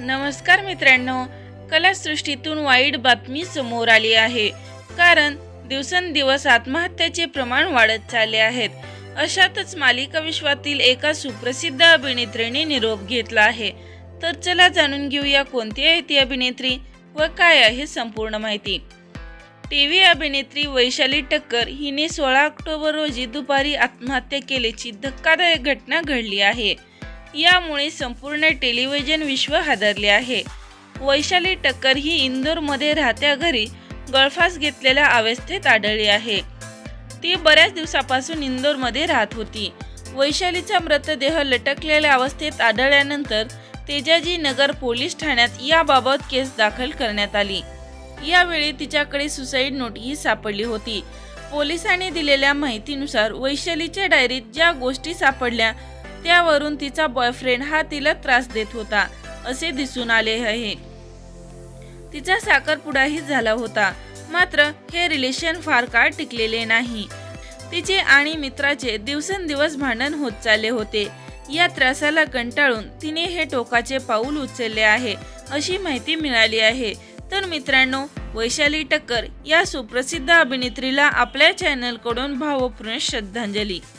नमस्कार मित्रांनो कलासृष्टीतून वाईट बातमी समोर आली आहे. कारण दिवसेंदिवस आत्महत्याचे प्रमाण वाढत चालले आहेत. अशातच मालिका विश्वातील एका सुप्रसिद्ध अभिनेत्रीने निरोप घेतला आहे. तर चला जाणून घेऊया कोणती आहे ती अभिनेत्री व काय आहे संपूर्ण माहिती. टी व्ही अभिनेत्री वैशाली टक्कर हिने सोळा ऑक्टोबर रोजी दुपारी आत्महत्या केल्याची धक्कादायक घटना घडली आहे. यामुळे संपूर्ण टेलिव्हिजन विश्व हादरले आहे. वैशाली टक्कर ही इंदोरमध्ये राहत्या घरी गळफास घेतलेल्या अवस्थेत आढळली आहे. ती बऱ्याच दिवसापासून इंदोरमध्ये राहत होती. वैशालीचा मृतदेह लटकलेल्या अवस्थेत आढळल्यानंतर तेजाजी नगर पोलीस ठाण्यात याबाबत केस दाखल करण्यात आली. यावेळी तिच्याकडे सुसाईड नोटही सापडली होती. पोलिसांनी दिलेल्या माहितीनुसार वैशालीच्या डायरीत ज्या गोष्टी सापडल्या त्यावरून तिचा बॉयफ्रेंड हा तिला त्रास देत होता असे दिसून आले आहे. तिचा साखरपुडाही झाला होता मात्र हे रिलेशन फार काळ टिकलेले नाही. तिचे आणि मित्राचे दिवसेंदिवस भांडण होत चालले होते. या त्रासाला कंटाळून तिने हे टोकाचे पाऊल उचलले आहे अशी माहिती मिळाली आहे. तर मित्रांनो वैशाली टक्कर या सुप्रसिद्ध अभिनेत्रीला आपल्या चॅनलकडून भावपूर्ण श्रद्धांजली.